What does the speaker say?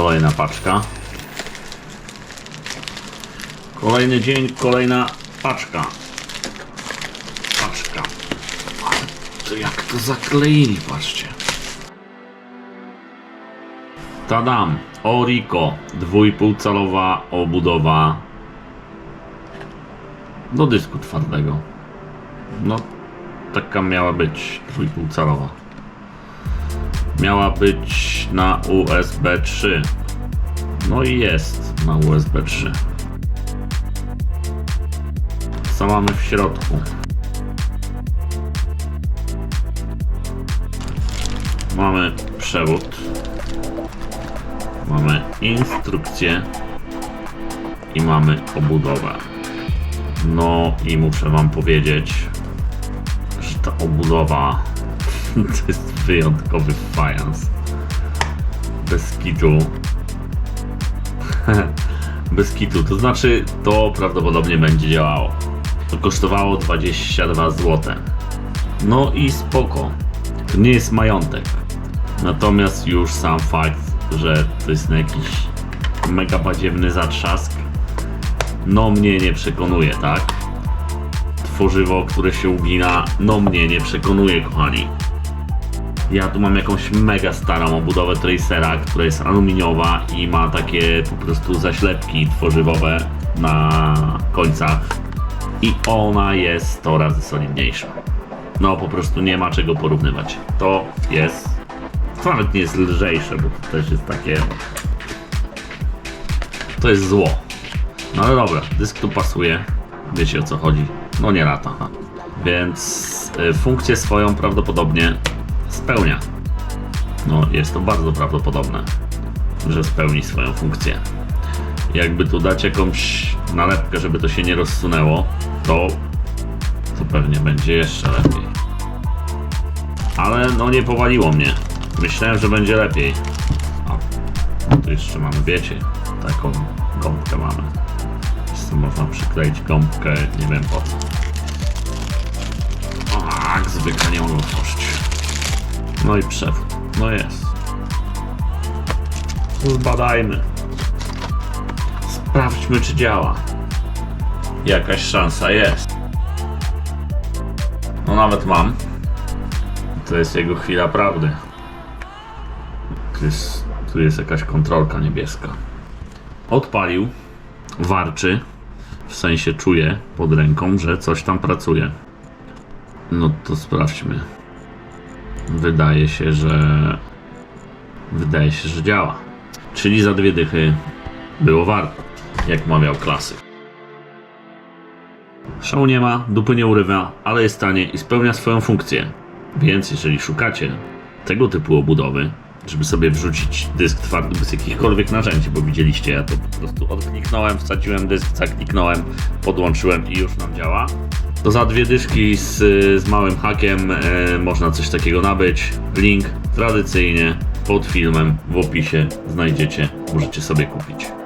Kolejna paczka. Kolejny dzień, kolejna paczka. Paczka. Ale to jak to zakleili, patrzcie. Tadam! Oriko, 2,5 calowa obudowa do dysku twardego. No, taka miała być 2,5 calowa. Miała być na USB 3. No i jest na USB 3. Co mamy w środku? Mamy przewód. Mamy instrukcję i mamy obudowę. No i muszę Wam powiedzieć, że ta obudowa to jest wyjątkowy fajans. Bez kitu. Bez kitu, to znaczy to prawdopodobnie będzie działało. To kosztowało 22 zł. No i spoko. To nie jest majątek. Natomiast już sam fakt, że to jest jakiś mega badziewny zatrzask, no mnie nie przekonuje, tak? Tworzywo, które się ugina, no mnie nie przekonuje, kochani. Ja tu mam jakąś mega starą obudowę Tracera, która jest aluminiowa i ma takie po prostu zaślepki tworzywowe na końcach. I ona jest 100 razy solidniejsza. No po prostu nie ma czego porównywać. To jest. To nawet nie jest lżejsze, bo to też jest takie. To jest zło. No ale dobra, dysk tu pasuje. Wiecie o co chodzi. No nie lata. Więc y, funkcję swoją prawdopodobnie spełnia. No jest to bardzo prawdopodobne, że spełni swoją funkcję. Jakby tu dać jakąś nalepkę, żeby to się nie rozsunęło, to, to pewnie będzie jeszcze lepiej. Ale no nie powaliło mnie. Myślałem, że będzie lepiej. O, tu jeszcze mamy, wiecie, taką gąbkę mamy. Jeszcze można przykleić gąbkę, nie wiem po co. O, jak zwykle nie mogę otworzyć. No i przewód. No jest. Zbadajmy. Sprawdźmy, czy działa. Jakaś szansa jest. No nawet mam. To jest jego chwila prawdy. Tu jest, tu jest jakaś kontrolka niebieska. Odpalił. Warczy. W sensie czuje pod ręką, że coś tam pracuje. No to sprawdźmy. Wydaje się, że. Wydaje się, że działa. Czyli za dwie dychy było warto, jak mawiał klasyk. Szału nie ma, dupy nie urywa, ale jest tanie i spełnia swoją funkcję. Więc jeżeli szukacie tego typu obudowy, żeby sobie wrzucić dysk twardy bez jakichkolwiek narzędzi, bo widzieliście, ja to po prostu odkliknąłem, wsadziłem dysk, zakliknąłem, podłączyłem i już nam działa. To za dwie dyszki z, z małym hakiem e, można coś takiego nabyć. Link tradycyjnie pod filmem w opisie znajdziecie, możecie sobie kupić.